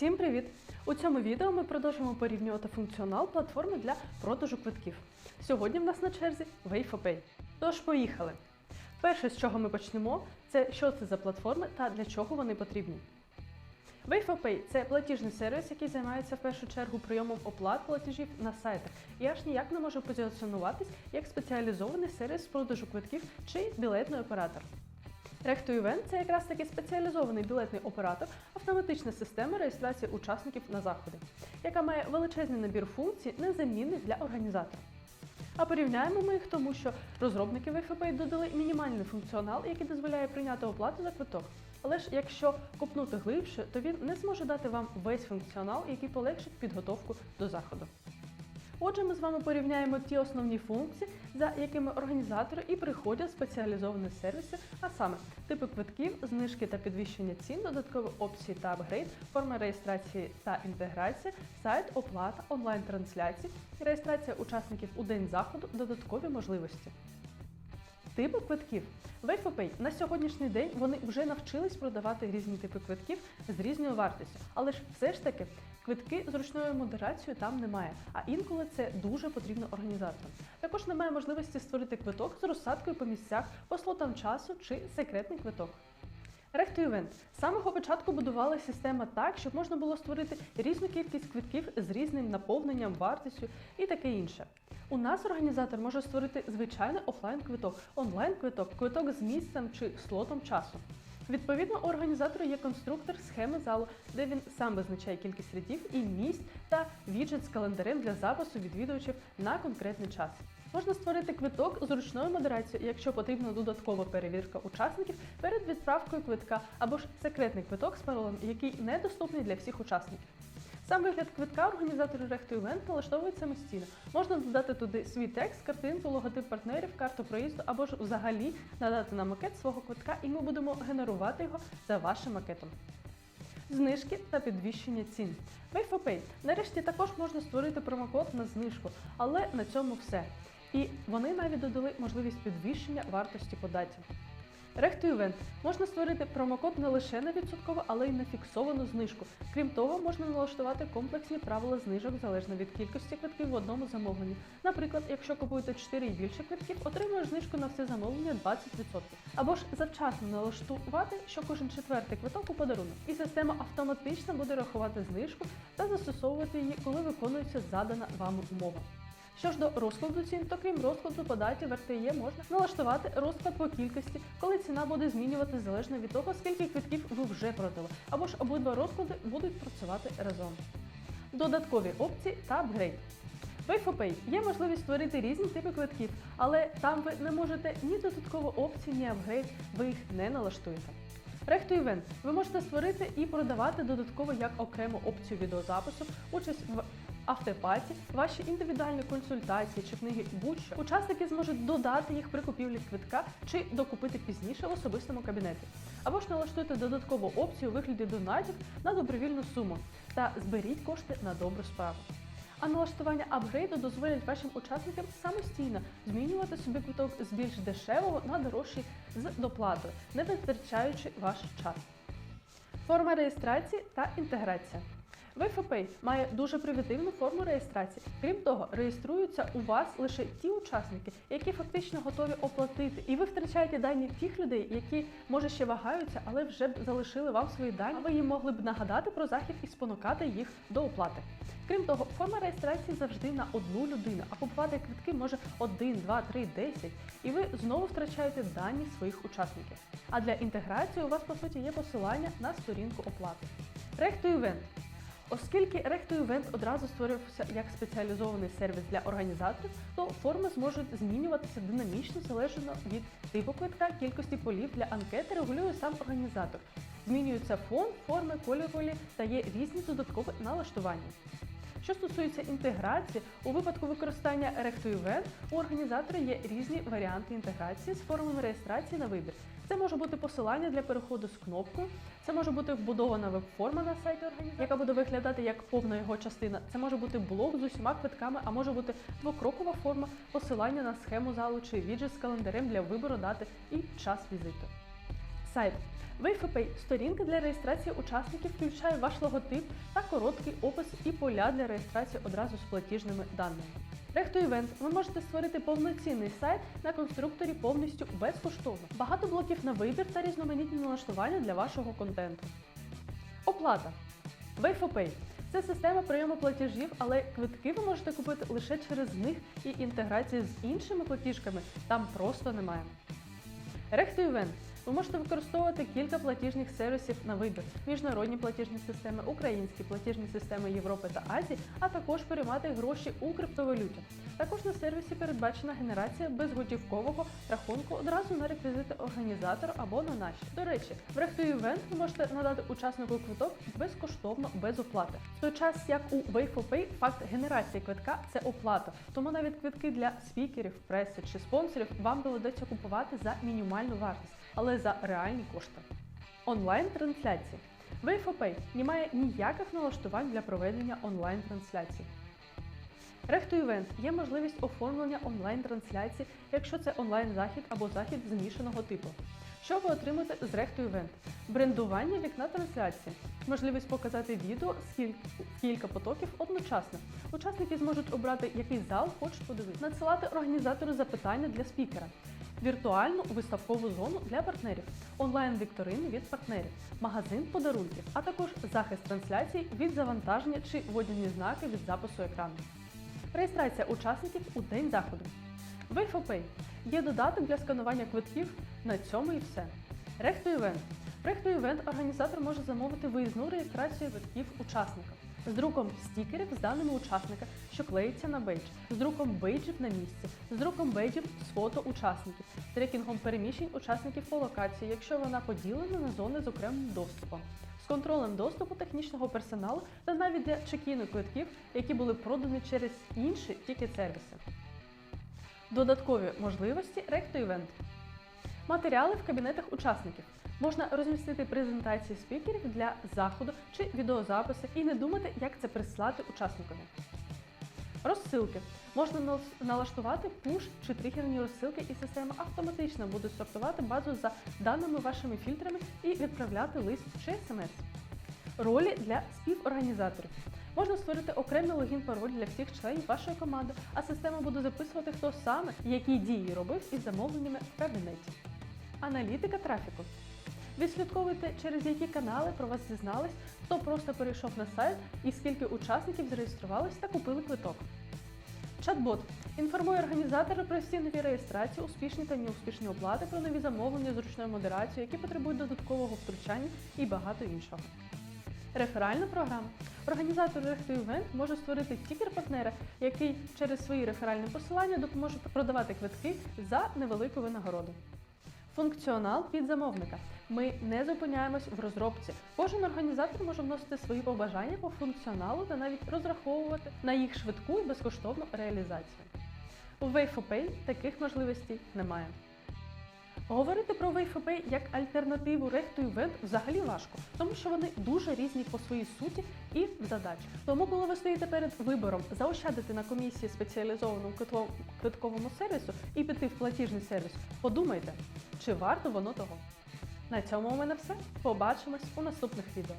Всім привіт! У цьому відео ми продовжимо порівнювати функціонал платформи для продажу квитків. Сьогодні в нас на черзі WayFoPay. Тож поїхали! Перше, з чого ми почнемо, це що це за платформи та для чого вони потрібні. WayFoPay – це платіжний сервіс, який займається в першу чергу прийомом оплат платежів на сайтах і аж ніяк не може позиціонуватись як спеціалізований сервіс продажу квитків чи білетний оператор. Recto-Event – це якраз таки спеціалізований білетний оператор, автоматична система реєстрації учасників на заходи, яка має величезний набір функцій, незамінний для організатора. А порівняємо ми їх тому, що розробники WFP додали мінімальний функціонал, який дозволяє прийняти оплату за квиток. Але ж якщо копнути глибше, то він не зможе дати вам весь функціонал, який полегшить підготовку до заходу. Отже, ми з вами порівняємо ті основні функції, за якими організатори і приходять спеціалізовані сервіси, а саме типи квитків, знижки та підвищення цін, додаткові опції та апгрейд, форма реєстрації та інтеграція, сайт, оплата, онлайн-трансляції, реєстрація учасників у день заходу, додаткові можливості. Типи квитків. В FOPay на сьогоднішній день вони вже навчились продавати різні типи квитків з різною вартістю. Але ж все ж таки квитки з ручною модерацією там немає, а інколи це дуже потрібно організаторам. Також немає можливості створити квиток з розсадкою по місцях, по слотам часу чи секретний квиток. Recto-Event. З самого початку будувала система так, щоб можна було створити різну кількість квитків з різним наповненням, вартістю і таке інше. У нас організатор може створити звичайний офлайн-квиток, онлайн-квиток, квиток з місцем чи слотом часу. Відповідно, у організатора є конструктор схеми залу, де він сам визначає кількість рядів і місць та віджит з календарем для запису відвідувачів на конкретний час. Можна створити квиток з ручною модерацією, якщо потрібна додаткова перевірка учасників перед відправкою квитка, або ж секретний квиток з паролем, який недоступний для всіх учасників. Сам вигляд квитка організатори Recto-Event налаштовують самостійно. Можна додати туди свій текст, картинку, логотип партнерів, карту проїзду або ж взагалі надати нам макет свого квитка, і ми будемо генерувати його за вашим макетом. Знижки та підвищення цін. В FOPay нарешті також можна створити промокод на знижку, але на цьому все. І вони навіть додали можливість підвищення вартості по даті. Recto-Event можна створити промокод не лише на відсоткову, але й на фіксовану знижку. Крім того, можна налаштувати комплексні правила знижок залежно від кількості квитків в одному замовленні. Наприклад, якщо купуєте 4 і більше квитків, отримуєш знижку на все замовлення 20%. Або ж завчасно налаштувати, що кожен четвертий квиток у подарунок. І система автоматично буде рахувати знижку та застосовувати її, коли виконується задана вами умова. Що ж до розкладу цін, то крім розкладу по даті в RTE можна налаштувати розклад по кількості, коли ціна буде змінювати залежно від того, скільки квитків ви вже продали, або ж обидва розклади будуть працювати разом. Додаткові опції та апгрейд. В FOPay є можливість створити різні типи квитків, але там ви не можете ні додаткову опцію, ні апгрейд, ви їх не налаштуєте. Recto-Event ви можете створити і продавати додатково як окрему опцію відеозапису, участь в автопаті, ваші індивідуальні консультації чи книги будь-що. Учасники зможуть додати їх при купівлі квитка чи докупити пізніше в особистому кабінеті. Або ж налаштуйте додаткову опцію у вигляді донатів на добровільну суму та зберіть кошти на добру справу. А налаштування апгрейду дозволять вашим учасникам самостійно змінювати собі квиток з більш дешевого на дорожчий з доплатою, не витрачаючи ваш час. Форма реєстрації та інтеграція. WFPay має дуже примітивну форму реєстрації. Крім того, реєструються у вас лише ті учасники, які фактично готові оплатити, і ви втрачаєте дані тих людей, які може ще вагаються, але вже б залишили вам свої дані. а Ви їм могли б нагадати про захід і спонукати їх до оплати. Крім того, форма реєстрації завжди на одну людину, а купувати квитки може 1, 2, 3, 10, і ви знову втрачаєте дані своїх учасників. А для інтеграції у вас по суті є посилання на сторінку оплати. Recto-Event Оскільки Recto-Event одразу створився як спеціалізований сервіс для організаторів, то форми зможуть змінюватися динамічно залежно від типу квитка, кількості полів для анкети регулює сам організатор. Змінюється фон, форми, кольорові та є різні додаткові налаштування. Що стосується інтеграції, у випадку використання Recto-Event у організатора є різні варіанти інтеграції з формами реєстрації на вибір. Це може бути посилання для переходу з кнопкою, це може бути вбудована веб-форма на сайті організації, яка буде виглядати як повна його частина. Це може бути блок з усіма квитками, а може бути двокрокова форма, посилання на схему залу чи віджит з календарем для вибору дати і час візиту. Сайт. WayFPay – сторінка для реєстрації учасників включає ваш логотип та короткий опис і поля для реєстрації одразу з платіжними даними. Рехто-івент ви можете створити повноцінний сайт на конструкторі повністю безкоштовно. Багато блоків на вибір та різноманітні налаштування для вашого контенту. Оплата. WayFPay – це система прийому платежів, але квитки ви можете купити лише через них і інтеграції з іншими платіжками там просто немає. Рехто-івент. Ви можете використовувати кілька платіжних сервісів на вибір: міжнародні платіжні системи, українські платіжні системи Європи та Азії, а також приймати гроші у криптовалюті. Також на сервісі передбачена генерація безготівкового рахунку одразу на реквізити організатора або на наші. До речі, в Рехто-івент ви можете надати учаснику квиток безкоштовно без оплати. В той час, як у Way4Pay, факт генерації квитка це оплата. Тому навіть квитки для спікерів, преси чи спонсорів вам доведеться купувати за мінімальну вартість, але за реальні кошти. Онлайн-трансляції. Way4Pay не має ніяких налаштувань для проведення онлайн-трансляцій. Рехто-івент є можливість оформлення онлайн-трансляції, якщо це онлайн-захід або захід змішаного типу. Що ви отримаєте з Рехто-івент? Брендування вікна трансляції, можливість показати відео з кілька потоків одночасно. Учасники зможуть обрати, який зал хочуть подивитися, надсилати організатору запитання для спікера, віртуальну виставкову зону для партнерів, онлайн-вікторини від партнерів, магазин подарунків, а також захист трансляцій від завантаження чи водяні знаки від запису екрану. Реєстрація учасників у день заходу. Way4Pay є додаток для сканування квитків. На цьому і все. Рехто-івент. Рехто-івент організатор може замовити виїзну реєстрацію квитків учасника з друком стікерів з даними учасника, що клеїться на бейдж, з друком бейджів на місці, з друком бейджів з фото учасників, трекінгом переміщень учасників по локації, якщо вона поділена на зони з окремим доступом, з контролем доступу технічного персоналу та навіть для чекіну квитків, які були продані через інші тікет-сервіси. Додаткові можливості Рехто-івент. Матеріали в кабінетах учасників. Можна розмістити презентації спікерів для заходу чи відеозаписи і не думати, як це прислати учасникові. Розсилки. Можна налаштувати пуш чи тригерні розсилки, і система автоматично буде сортувати базу за даними вашими фільтрами і відправляти лист чи смс. Ролі для співорганізаторів. Можна створити окремий логін-пароль для всіх членів вашої команди, а система буде записувати, хто саме які дії робив із замовленнями в кабінеті. Аналітика трафіку. Відслідковуйте, через які канали про вас дізнались, хто просто перейшов на сайт і скільки учасників зареєструвались та купили квиток. Чат-бот інформує організатора про всі нові реєстрації, успішні та неуспішні оплати, про нові замовлення, зручною модерацією, які потребують додаткового втручання і багато іншого. Реферальна програма. Організатор Рехто-Івент може створити стікер-партнера, який через свої реферальні посилання допоможе продавати квитки за невелику винагороду. Функціонал під замовника. Ми не зупиняємось в розробці. Кожен організатор може вносити свої побажання по функціоналу та навіть розраховувати на їх швидку і безкоштовну реалізацію. У Way4Pay таких можливостей немає. Говорити про Way4Pay як альтернативу Rect2Event взагалі важко, тому що вони дуже різні по своїй суті і задачах. Тому, коли ви стоїте перед вибором заощадити на комісії спеціалізованому квитковому сервісу і піти в платіжний сервіс, подумайте, чи варто воно того. На цьому у мене все. Побачимось у наступних відео.